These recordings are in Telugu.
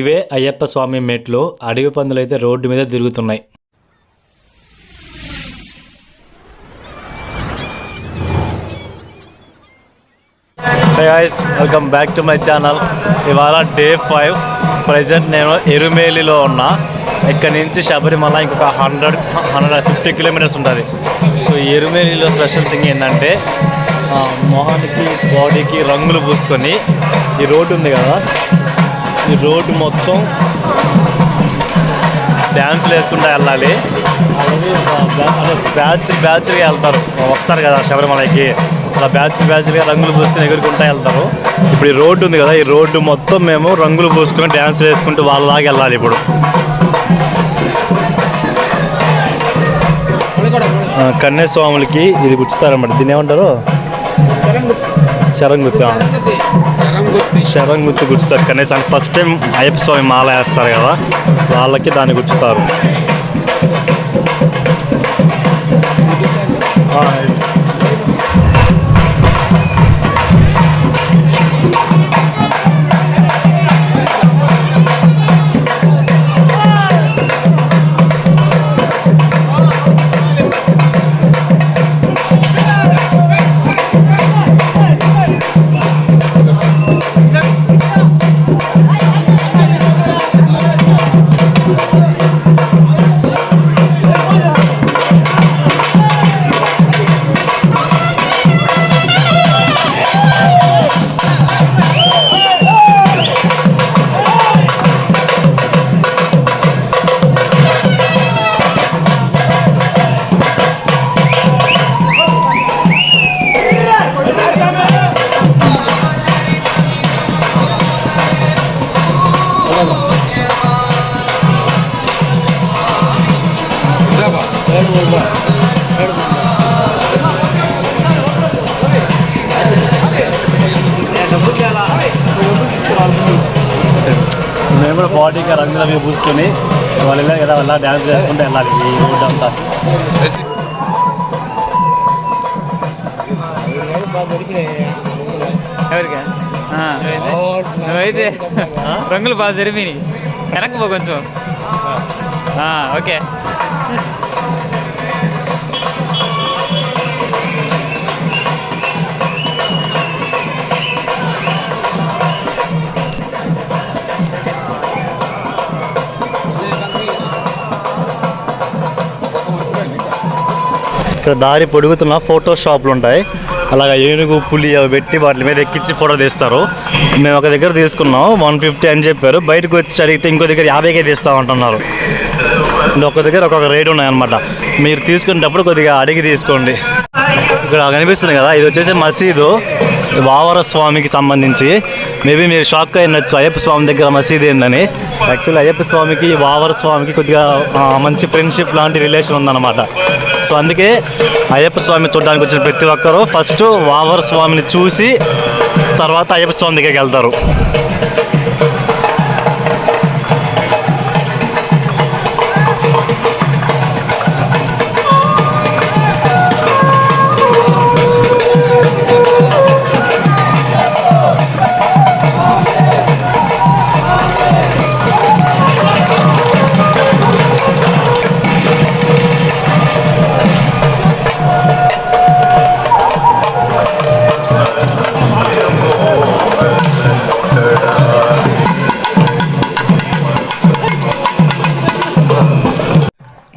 ఇవే అయ్యప్ప స్వామి మెట్లు. అడవి పందులు అయితే రోడ్డు మీద తిరుగుతున్నాయి. Guys welcome back to my channel ఇవాళ డే ఫైవ్ ప్రజెంట్ నేను ఎరుమేలిలో ఉన్నా. ఇక్కడ నుంచి శబరిమల ఇంకొక హండ్రెడ్ హండ్రెడ్ ఫిఫ్టీ కిలోమీటర్స్ ఉంటుంది. సో ఎరుమేలిలో స్పెషల్ థింగ్ ఏంటంటే మొహానికి బాడీకి రంగులు పూసుకొని ఈ రోడ్డు ఉంది కదా. ఈ రోడ్డు మొత్తం డ్యాన్స్లు వేసుకుంటూ వెళ్ళాలి. అలాగే బ్యాచ్ బ్యాచ్గా వెళ్తారు. వస్తారు కదా శబరిమలకి. అలా బ్యాచ్ బ్యాచ్గా రంగులు పూసుకొని ఎగురుకుంటూ వెళ్తారు. ఇప్పుడు ఈ రోడ్డు ఉంది కదా ఈ రోడ్డు మొత్తం మేము రంగులు పూసుకొని డ్యాన్స్ వేసుకుంటూ వాళ్ళలాగా వెళ్ళాలి ఇప్పుడు. కన్యాస్వాములకి ఇది గుచ్చుతారన్నమాట. దీన్ని ఏమంటారు? శరంగుత్తి. శరంగుత్తి. గుచ్చుతారు కనీసం ఫస్ట్ టైం అయ్యప్ప స్వామి మాల వేస్తారు కదా వాళ్ళకి దాన్ని గుచ్చుతారు రంగులు అవి పూసుకొని వాళ్ళు ఇలా వెళ్ళా డ్యాన్స్ చేసుకుంటూ వెళ్ళాలి ఈ రోడ్డు అంతా. ఎవరికా? నువ్వైతే రంగులు బాగా జరిపినాయి. వెనక్కి పో కొంచెం. ఆ, ఓకే. ఇక్కడ దారి పొడుగుతున్న ఫోటో షాపులు ఉంటాయి. అలాగ ఏనుగు పులి అవి పెట్టి వాటి మీద ఎక్కించి ఫోటో తీస్తారు. మేము ఒక దగ్గర తీసుకున్నాం వన్ ఫిఫ్టీ అని చెప్పారు. బయటకు వచ్చి అడిగితే ఇంకో దగ్గర యాభైకే తీస్తామంటున్నారు. ఒక దగ్గర ఒక్కొక్క రేట్ ఉన్నాయన్నమాట. మీరు తీసుకునేటప్పుడు కొద్దిగా అడిగి తీసుకోండి. ఇక్కడ కనిపిస్తుంది కదా ఇది వచ్చేసి మసీదు వావర స్వామికి సంబంధించి. మేబీ మీరు షాక్ అయినచ్చు అయ్యప్ప స్వామి దగ్గర మసీదు ఏందని. యాక్చువల్లీ అయ్యప్ప స్వామికి వావర స్వామికి కొద్దిగా మంచి ఫ్రెండ్షిప్ లాంటి రిలేషన్ ఉందన్నమాట. సో అందుకే అయ్యప్ప స్వామి చూడడానికి వచ్చిన ప్రతి ఒక్కరూ ఫస్ట్ వావర స్వామిని చూసి తర్వాత అయ్యప్ప స్వామి దగ్గరికి వెళ్తారు.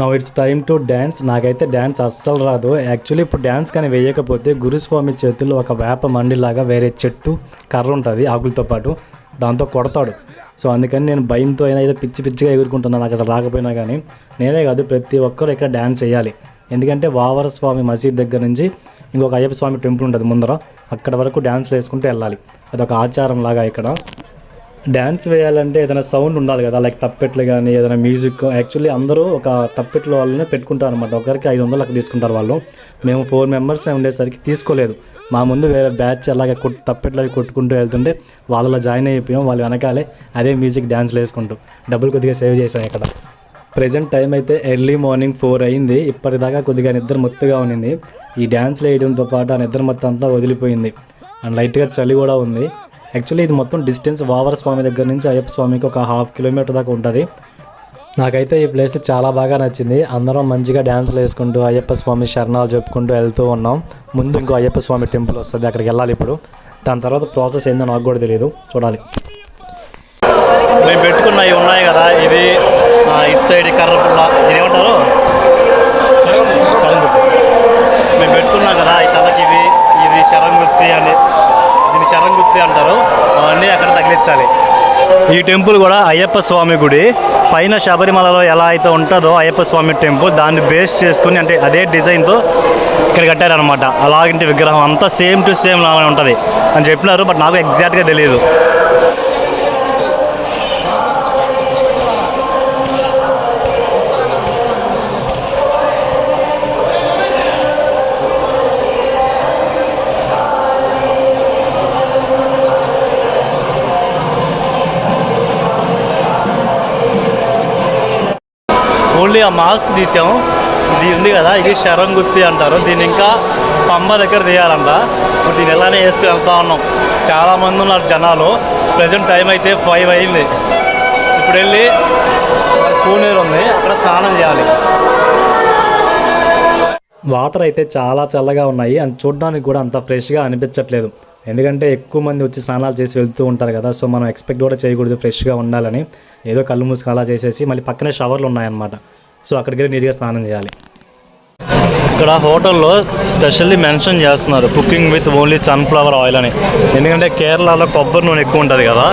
Now it's time to dance నాకైతే డ్యాన్స్ అస్సలు రాదు. యాక్చువల్లీ ఇప్పుడు డ్యాన్స్ కానీ వేయకపోతే గురుస్వామి చేతుల్లో ఒక వేప మండిలాగా వేరే చెట్టు కర్ర ఉంటుంది ఆకులతో పాటు. దాంతో కొడతాడు. సో అందుకని నేను భయంతో అయినా ఏదో పిచ్చి పిచ్చిగా ఎగురుకుంటున్నాను నాకు అసలు రాకపోయినా కానీ నేనే కాదు ప్రతి ఒక్కరు ఇక్కడ డ్యాన్స్ వేయాలి ఎందుకంటే వావర స్వామి మసీద్ దగ్గర నుంచి ఇంకొక అయ్యప్ప స్వామి టెంపుల్ ఉంటుంది ముందర. అక్కడ వరకు డ్యాన్స్లు వేసుకుంటూ వెళ్ళాలి. అదొక ఆచారం లాగా ఇక్కడ. డ్యాన్స్ వేయాలంటే ఏదైనా సౌండ్ ఉండాలి కదా లైక్ తప్పెట్లు కానీ ఏదైనా మ్యూజిక్. యాక్చువల్లీ అందరూ ఒక తప్పెట్లు వాళ్ళనే పెట్టుకుంటారు అనమాట ఒకరికి ఐదు వందలు అక్కడ తీసుకుంటారు వాళ్ళు. మేము ఫోర్ మెంబర్స్ ఉండేసరికి తీసుకోలేదు. మా ముందు వేరే బ్యాచ్ అలాగే కొట్టు తప్పెట్లు అవి కొట్టుకుంటూ వెళ్తుంటే వాళ్ళలో జాయిన్ అయిపోయాం. వాళ్ళు వెనకాలే అదే మ్యూజిక్ డ్యాన్స్లు వేసుకుంటూ డబ్బులు కొద్దిగా సేవ్ చేసాం ఇక్కడ ప్రజెంట్ టైం అయితే ఎర్లీ మార్నింగ్ ఫోర్ అయింది. ఇప్పటిదాకా కొద్దిగా నిద్ర మొత్తుగా ఉన్నింది. ఈ డ్యాన్స్ వేయడంతో పాటు ఆ నిద్ర మొత్తం అంతా వదిలిపోయింది. అండ్ లైట్గా చలి కూడా ఉంది. యాక్చువల్లీ ఇది మొత్తం డిస్టెన్స్ వావర స్వామి దగ్గర నుంచి అయ్యప్ప స్వామికి ఒక హాఫ్ కిలోమీటర్ దాకా ఉంటుంది. నాకైతే ఈ ప్లేస్ చాలా బాగా నచ్చింది. అందరం మంచిగా డ్యాన్స్లు వేసుకుంటూ అయ్యప్ప స్వామి శరణాలు చెప్పుకుంటూ వెళ్తూ ఉన్నాం. ముందు ఇంకో అయ్యప్ప స్వామి టెంపుల్ వస్తుంది అక్కడికి వెళ్ళాలి ఇప్పుడు. దాని తర్వాత ప్రాసెస్ ఏందో నాకు కూడా తెలియదు చూడాలి. మేము పెట్టుకున్నవి ఉన్నాయి కదా ఇది ఆ, ఇటు సైడ్ కర్రపుల్ల కర్ర ఇది ఏమంటారు మేము పెట్టుకున్నాం కదా ఈ తలకి ఇది ఇది శరంగుత్తి అని. దీన్ని శరంగుప్తి అంటారు. అవన్నీ అక్కడ తగిలించాలి. ఈ టెంపుల్ కూడా అయ్యప్ప స్వామి గుడి. పైన శబరిమలలో ఎలా అయితే ఉంటుందో అయ్యప్ప స్వామి టెంపుల్ దాన్ని బేస్ చేసుకుని అంటే అదే డిజైన్తో ఇక్కడ కట్టారనమాట అలాంటి విగ్రహం అంతా సేమ్ టు సేమ్ లాగానే ఉంటుంది అని చెప్పినారు బట్ నాకు ఎగ్జాక్ట్గా తెలియదు ఓన్లీ ఆ మాస్క్ తీసాము. ఇది ఉంది కదా ఇది శరం గుత్తి అంటారు. దీన్ని ఇంకా పంబ దగ్గర తీయాలంట. ఇప్పుడు దీన్ని ఎలానే వేసుకుని వెళ్తా ఉన్నాం. చాలా మంది ఉన్నారు జనాలు. ప్రజెంట్ టైం అయితే ఫైవ్ అయింది. ఇప్పుడు వెళ్ళి కూనీరు ఉంది. అక్కడ స్నానం చేయాలి. వాటర్ అయితే చాలా చల్లగా ఉన్నాయి. అండ్ చూడడానికి కూడా అంత ఫ్రెష్గా అనిపించట్లేదు. ఎందుకంటే ఎక్కువ మంది వచ్చి స్నానాలు చేసి వెళ్తూ ఉంటారు కదా సో మనం ఎక్స్పెక్ట్ కూడా చేయకూడదు ఫ్రెష్గా ఉండాలని. ఏదో కళ్ళు మూసుకు అలా చేసేసి మళ్ళీ పక్కనే షవర్లు ఉన్నాయన్నమాట. సో అక్కడికి వెళ్ళి నీట్గా స్నానం చేయాలి. ఇక్కడ హోటల్లో స్పెషల్లీ మెన్షన్ చేస్తున్నారు cooking with only sunflower oil అని. ఎందుకంటే కేరళలో కొబ్బరి నూనె ఎక్కువ ఉంటుంది కదా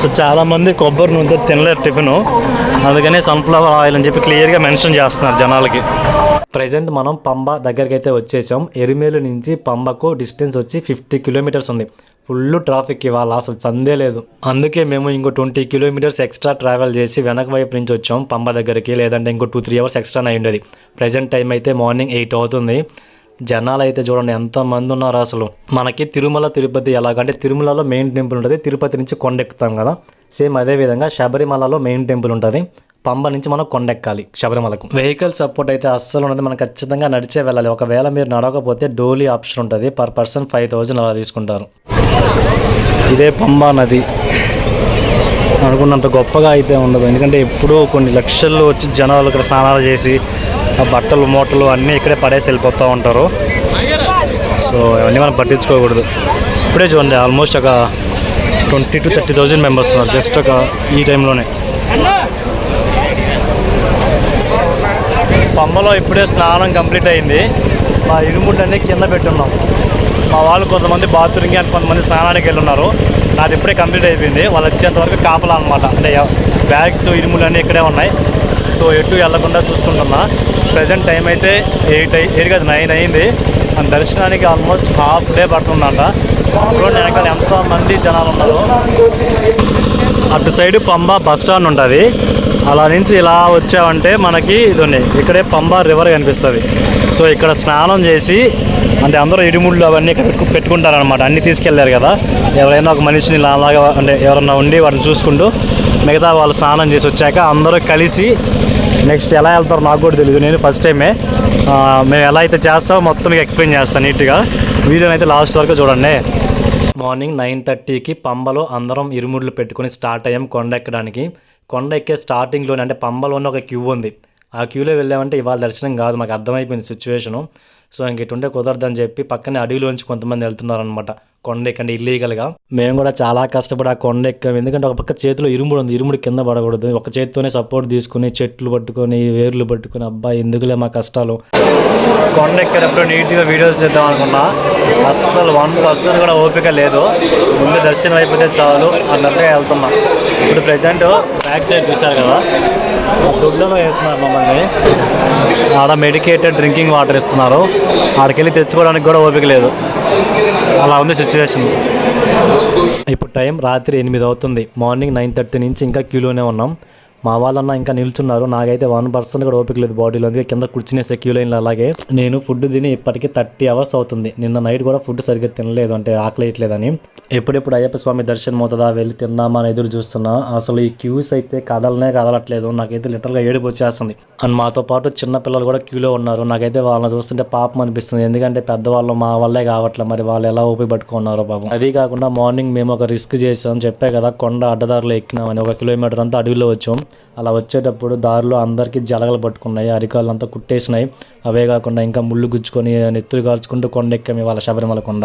సో చాలామంది కొబ్బరి నూనెతో తినలేరు టిఫిన్. అందుకనే సన్ఫ్లవర్ ఆయిల్ అని చెప్పి క్లియర్గా మెన్షన్ చేస్తున్నారు జనాలకి. ప్రజెంట్ మనం పంబ దగ్గరికి అయితే వచ్చేసాం. ఎరిమేలు నుంచి పంబకు డిస్టెన్స్ వచ్చి ఫిఫ్టీ కిలోమీటర్స్ ఉంది. ఫుల్ ట్రాఫిక్ ఇవాళ అసలు సందే లేదు. అందుకే మేము ఇంకో ట్వంటీ కిలోమీటర్స్ ఎక్స్ట్రా ట్రావెల్ చేసి వెనక వైపు నుంచి వచ్చాం పంబ దగ్గరికి. లేదంటే ఇంకో టూ త్రీ అవర్స్ ఎక్స్ట్రా అయి ఉండేది. ప్రజెంట్ టైం అయితే మార్నింగ్ ఎయిట్ అవుతుంది. జనాలు అయితే చూడండి ఎంతమంది ఉన్నారు అసలు. మనకి తిరుమల తిరుపతి ఎలాగంటే తిరుమలలో మెయిన్ టెంపుల్ ఉంటుంది. తిరుపతి నుంచి కొండెక్కుతాం కదా. సేమ్ అదే విధంగా శబరిమలలో మెయిన్ టెంపుల్ ఉంటుంది. పంబ నుంచి మనం కొండెక్కాలి శబరిమలకు. వెహికల్ సపోర్ట్ అయితే అస్సలు ఉన్నది మనం ఖచ్చితంగా నడిచే వెళ్ళాలి. ఒకవేళ మీరు నడవకపోతే డోలీ ఆప్షన్ ఉంటుంది. పర్ పర్సన్ ఫైవ్ థౌజండ్ అలా తీసుకుంటారు. ఇదే పంబా నది. అనుకున్నంత గొప్పగా అయితే ఉండదు. ఎందుకంటే ఎప్పుడూ కొన్ని లక్షల్లో వచ్చి జనాలు ఇక్కడ స్నానాలు చేసి ఆ బట్టలు మూటలు అన్నీ ఇక్కడే పడేసి వెళ్ళిపోతూ ఉంటారు. సో అవన్నీ మనం పట్టించుకోకూడదు. ఇప్పుడే చూడండి ఆల్మోస్ట్ ఒక twenty two thirty thousand members ఉన్నారు. జస్ట్ ఒక ఈ టైంలోనే పమ్మలో ఇప్పుడే స్నానం కంప్లీట్ అయింది. మా ఇరుముడ్లన్నీ కింద పెట్టున్నాం. మా వాళ్ళు కొంతమంది బాత్రూమ్కి అని కొంతమంది స్నానానికి వెళ్ళి ఉన్నారు నాది ఇప్పుడే కంప్లీట్ అయిపోయింది. వాళ్ళు వచ్చేంత వరకు కాపలా అనమాట అంటే బ్యాగ్స్ ఇరుములు అన్నీ ఇక్కడే ఉన్నాయి. సో ఎటు వెళ్ళకుండా చూసుకుంటున్నా. ప్రజెంట్ టైం అయితే ఎయిట్ అయి ఎయిట్ కాదు నైన్ అయింది. మన దర్శనానికి ఆల్మోస్ట్ హాఫ్ డే పడుతుందంట. చూడండి వెనకాల ఎంతో మంది జనాలు ఉన్నారు. అటు సైడ్ పంబ బస్ స్టాండ్ ఉంటుంది. అలా నుంచి ఇలా వచ్చామంటే మనకి ఇది ఇక్కడే పంబ రివర్ కనిపిస్తుంది. సో ఇక్కడ స్నానం చేసి అంటే అందరూ ఇడిముళ్ళు అవన్నీ ఇక్కడ పెట్టుకుంటారనమాట అన్ని తీసుకెళ్ళారు కదా. ఎవరైనా ఒక మనిషిని ఇలా అలాగా అంటే ఎవరన్నా ఉండి వాటిని చూసుకుంటూ మిగతా వాళ్ళు స్నానం చేసి వచ్చాక అందరూ కలిసి నెక్స్ట్ ఎలా వెళ్తారో నాకు కూడా తెలియదు నేను ఫస్ట్ టైమే. మేము ఎలా అయితే చేస్తామో మొత్తం ఎక్స్ప్లెయిన్ చేస్తాను నీట్గా. వీడియోని అయితే లాస్ట్ వరకు చూడండి. మార్నింగ్ నైన్ థర్టీకి పంబలో అందరం ఇరుముడ్లు పెట్టుకొని స్టార్ట్ అయ్యాం కొండ ఎక్కడానికి. కొండ ఎక్కే స్టార్టింగ్లోనే అంటే పంబలోనే ఒక క్యూ ఉంది. ఆ క్యూలో వెళ్ళామంటే ఇవాళ దర్శనం కాదు మాకు అర్థమైపోయింది సిచ్యువేషను. సో ఇంక ఇటుంటే కుదరదని చెప్పి పక్కనే అడవిలోంచి కొంతమంది వెళ్తున్నారనమాట కొండ ఎక్కండి ఇల్లీగల్గా మేము కూడా చాలా కష్టపడి ఆ కొండ ఎక్కాము. ఎందుకంటే ఒక పక్క చేతిలో ఇరుముడు ఉంది. ఇరుముడు కింద పడకూడదు. ఒక చేతితోనే సపోర్ట్ తీసుకుని చెట్లు పట్టుకొని వేర్లు పట్టుకొని అబ్బాయి ఎందుకులే మా కష్టాలు? కొండ ఎక్కేటప్పుడు నీట్గా వీడియోస్ తీద్దాం అనుకున్నా. అస్సలు వన్ పర్సన్ కూడా ఓపిక లేదు. ముందు దర్శనం అయిపోతే చాలు. అన్నట్టుగా వెళ్తున్నా. ఇప్పుడు ప్రజెంట్ బ్యాక్ సైడ్ చూశారు కదా. దొడ్లలో వేస్తున్నారు మమ్మల్ని. ఆడ మెడికేటెడ్ డ్రింకింగ్ వాటర్ ఇస్తున్నారు. ఆడికెళ్ళి తెచ్చుకోవడానికి కూడా ఓపిక లేదు. అలా ఉంది సిచ్యువేషన్ ఇప్పుడు టైం రాత్రి ఎనిమిది అవుతుంది. మార్నింగ్ నైన్ థర్టీ నుంచి ఇంకా క్యూలోనే ఉన్నాం. మా వాళ్ళన్న ఇంకా నిల్చున్నారు. నాకైతే వన్ పర్సెంట్ కూడా ఓపిక లేదు బాడీలో అందుకే కింద కూర్చునేసే క్యూ లైన్లో అలాగే నేను ఫుడ్ తిని ఇప్పటికీ థర్టీ అవర్స్ అవుతుంది. నిన్న నైట్ కూడా ఫుడ్ సరిగ్గా తినలేదు అంటే ఆకలేయట్లేదని. ఎప్పుడెప్పుడు అయ్యప్ప స్వామి దర్శనం అవుతుందా వెళ్ళి తిందామా అని ఎదురు చూస్తున్నా. అసలు ఈ క్యూస్ అయితే కదలనే కదలట్లేదు. నాకైతే లిటర్గా ఏడుపు వచ్చేస్తుంది. అండ్ మాతో పాటు చిన్న పిల్లలు కూడా క్యూలో ఉన్నారు. నాకైతే వాళ్ళని చూస్తుంటే పాపం అనిపిస్తుంది. ఎందుకంటే పెద్దవాళ్ళు మా వాళ్ళే కావట్లే. మరి వాళ్ళు ఎలా ఊపి పట్టుకున్నారో పాపం. అది కాకుండా మార్నింగ్ మేము ఒక రిస్క్ చేసాం చెప్పే కదా కొండ అడ్డదారులు ఎక్కినామని. ఒక కిలోమీటర్ అంతా అడవిలో వచ్చాం. అలా వచ్చేటప్పుడు దారిలో అందరికీ జలగలు పట్టుకున్నాయి అరికాళ్ళు అంతా కుట్టేసినాయి. అవే కాకుండా ఇంకా ముళ్ళు గుచ్చుకొని నెత్తులు కాల్చుకుంటూ కొండ వాళ్ళ ఇవాళ శబరిమల కొండ.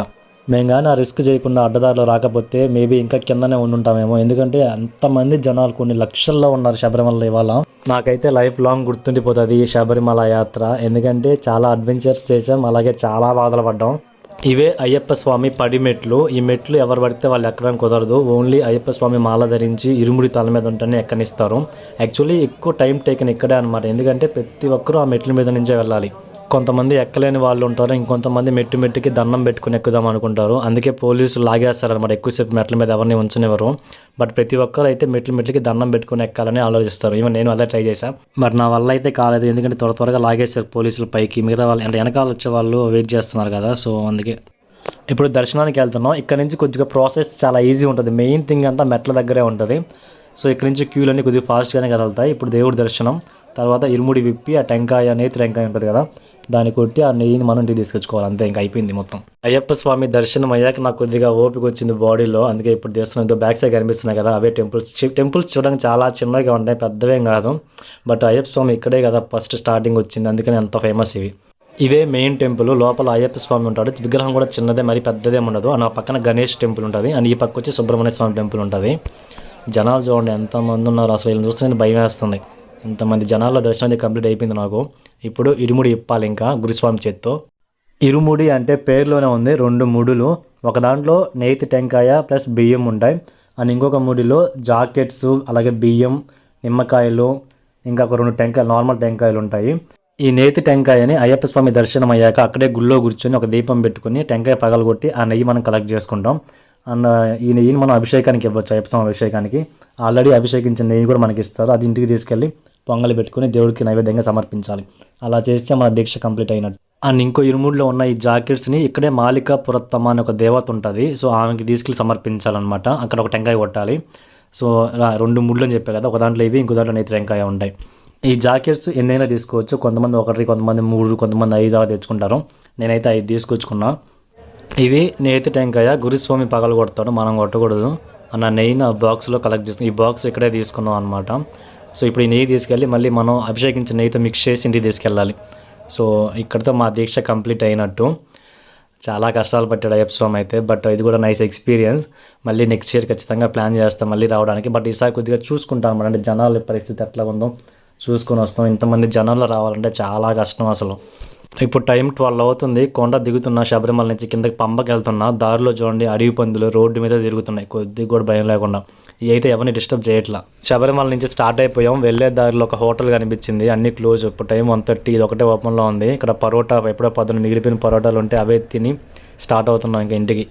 మేము కానీ ఆ రిస్క్ చేయకుండా అడ్డదారిలో రాకపోతే మేబీ ఇంకా కిందనే ఉండుంటామేమో. ఎందుకంటే అంతమంది జనాలు కొన్ని లక్షల్లో ఉన్నారు శబరిమల ఇవాళ. నాకైతే లైఫ్ లాంగ్ గుర్తుండిపోతుంది ఈ శబరిమల యాత్ర. ఎందుకంటే చాలా అడ్వెంచర్స్ చేసాం అలాగే చాలా బాధలు పడ్డాం. ఇవే అయ్యప్ప స్వామి పడి మెట్లు. ఈ మెట్లు ఎవరు పడితే వాళ్ళు ఎక్కడం కుదరదు. ఓన్లీ అయ్యప్ప స్వామి మాల ధరించి ఇరుముడి తల మీద ఉంటేనే ఎక్కనిస్తారు. యాక్చువల్లీ ఎక్కువ టైం టేకన్ ఇక్కడే అనమాట ఎందుకంటే ప్రతి ఒక్కరూ ఆ మెట్ల మీద నుంచే వెళ్ళాలి. కొంతమంది ఎక్కలేని వాళ్ళు ఉంటారు. ఇంకొంతమంది మెట్టు మెట్టుకి దండం పెట్టుకుని ఎక్కుదాం అనుకుంటారు. అందుకే పోలీసులు లాగేస్తారనమాట ఎక్కువసేపు మెట్ల మీద ఎవరిని ఉంచనివ్వరు. బట్ ప్రతి ఒక్కరు అయితే మెట్లు మెట్లకి దండం పెట్టుకుని ఎక్కాలని ఆలోచిస్తారు. ఈవెన్ నేను అదే ట్రై చేశాను బట్ నా వల్ల అయితే కాలేదు. ఎందుకంటే త్వర త్వరగా లాగేస్తారు పోలీసులు పైకి. మిగతా వాళ్ళు అంటే వెనకాల వచ్చే వాళ్ళు వెయిట్ చేస్తున్నారు కదా. సో అందుకే ఇప్పుడు దర్శనానికి వెళ్తున్నాం. ఇక్కడ నుంచి కొద్దిగా ప్రాసెస్ చాలా ఈజీ ఉంటుంది. మెయిన్ థింగ్ అంతా మెట్ల దగ్గరే ఉంటుంది. సో ఇక్కడ నుంచి క్యూలు కొద్దిగా ఫాస్ట్గానే కదులుతాయి. ఇప్పుడు దేవుడి దర్శనం. తర్వాత ఇరుముడి విప్పి ఆ టెంకాయ నేతి టెంకాయ ఉంటుంది కదా. దాన్ని కొట్టి ఆ నెయ్యిని మనం ఇంటికి తీసుకొచ్చుకోవాలి. అంతే ఇంకా అయిపోయింది మొత్తం. అయ్యప్ప స్వామి దర్శనం అయ్యాక నాకు కొద్దిగా ఓపిక వచ్చింది బాడీలో. అందుకే ఇప్పుడు చేస్తున్నాను బ్యాక్ సైడ్ కనిపిస్తున్నాయి కదా అవే టెంపుల్స్ టెంపుల్స్ చూడడానికి చాలా చిన్నగా ఉంటాయి పెద్దవేం కాదు. బట్ అయ్యప్ప స్వామి ఇక్కడే కదా ఫస్ట్ స్టార్టింగ్ వచ్చింది. అందుకని అంత ఫేమస్ ఇవి. ఇదే మెయిన్ టెంపుల్ లోపల అయ్యప్ప స్వామి ఉంటాడు. విగ్రహం కూడా చిన్నదే మరి పెద్దదేం ఉండదు. అండ్ ఆ పక్కన గణేష్ టెంపుల్ ఉంటుంది. అండ్ ఈ పక్క వచ్చి సుబ్రహ్మణ్య స్వామి టెంపుల్ ఉంటుంది. జనాలు చూడండి ఎంతమంది ఉన్నారు. అసలు వీళ్ళని చూస్తే నేను భయం వేస్తుంది. ఇంతమంది జనాల్లో దర్శనం కంప్లీట్ అయిపోయింది నాకు. ఇప్పుడు ఇరుముడి ఇప్పాలి ఇంకా గురుస్వామి చేత్తో. ఇరుముడి అంటే పేరులోనే ఉంది రెండు ముడులు. ఒక దాంట్లో నేతి టెంకాయ ప్లస్ బియ్యం ఉంటాయి. అండ్ ఇంకొక ముడిలో జాకెట్స్ అలాగే బియ్యం నిమ్మకాయలు ఇంకా ఒక రెండు టెంకాయలు నార్మల్ టెంకాయలు ఉంటాయి. ఈ నేతి టెంకాయని అయ్యప్ప స్వామి దర్శనం అయ్యాక అక్కడే గుళ్ళో కూర్చొని ఒక దీపం పెట్టుకుని టెంకాయ పగలగొట్టి ఆ నెయ్యి మనం కలెక్ట్ చేసుకుంటాం. అండ్ ఈ నెయ్యిని మనం అభిషేకానికి ఇవ్వచ్చు అయ్యప్ప స్వామి అభిషేకానికి. ఆల్రెడీ అభిషేకించిన నెయ్యి కూడా మనకి ఇస్తారు. అది ఇంటికి తీసుకెళ్ళి పొంగలి పెట్టుకుని దేవుడికి నైవేద్యంగా సమర్పించాలి. అలా చేస్తే మన దీక్ష కంప్లీట్ అయినట్టు. అండ్ ఇంకో ఇరుముడిలో ఉన్న ఈ జాకెట్స్ని ఇక్కడే మాలిక పురత్తమ్మ అని ఒక దేవత ఉంటుంది. సో ఆమెకి తీసుకెళ్ళి సమర్పించాలన్నమాట. అక్కడ ఒక టెంకాయ కొట్టాలి. సో రెండు ముళ్ళు అని చెప్పే కదా. ఒక దాంట్లో ఇవి ఇంకో దాంట్లో నేతి టెంకాయ ఉంటాయి. ఈ జాకెట్స్ ఎన్నైనా తీసుకోవచ్చు. కొంతమంది ఒకటి కొంతమంది మూడు కొంతమంది ఐదు అలా తెచ్చుకుంటారు. నేనైతే ఐదు తీసుకొచ్చుకున్నా. ఇది నేతి టెంకాయ గురుస్వామి పగలు కొడతాడు. మనం కొట్టకూడదు. అన్న నెయ్యి నా బాక్స్లో కలెక్ట్ చేస్తాం ఈ బాక్స్ ఇక్కడే తీసుకున్నాం అనమాట సో ఇప్పుడు ఈ నెయ్యి తీసుకెళ్ళి మళ్ళీ మనం అభిషేకించిన నెయ్యితో మిక్స్ చేసి ఇంటికి తీసుకెళ్ళాలి. సో ఇక్కడితో మా దీక్ష కంప్లీట్ అయినట్టు. చాలా కష్టాలు పట్టాడు అయ్యప్ప స్వామి అయితే బట్ ఇది కూడా నైస్ ఎక్స్పీరియన్స్ మళ్ళీ నెక్స్ట్ ఇయర్ ఖచ్చితంగా ప్లాన్ చేస్తాం మళ్ళీ రావడానికి. బట్ ఈసారి కొద్దిగా చూసుకుంటాం అనమాట అంటే జనాల పరిస్థితి ఎట్లా ఉందో. చూసుకొని వస్తాం. ఇంతమంది జనాలు రావాలంటే చాలా కష్టం అసలు. ఇప్పుడు టైం ట్వెల్వ్ అవుతుంది. కొండ దిగుతున్నా శబరిమల నుంచి కిందకి పంపకి వెళ్తున్నా దారిలో చూడండి అడవి పందులు రోడ్డు మీద తిరుగుతున్నాయి. కొద్దిగా కూడా భయం లేకుండా. అయితే ఎవరిని డిస్టర్బ్ చేయట్లా. శబరిమల నుంచి స్టార్ట్ అయిపోయాం. వెళ్ళే దారిలో ఒక హోటల్ కనిపించింది. అన్ని క్లోజ్. ఇప్పుడు టైం వన్ థర్టీ. ఇది ఒకటే ఓపెన్లో ఉంది. ఇక్కడ పరోటా ఎప్పుడో పొద్దున్న మిగిలిపోయిన పరోటాలు ఉంటే అవే తిని స్టార్ట్ అవుతున్నాం ఇంకా ఇంటికి.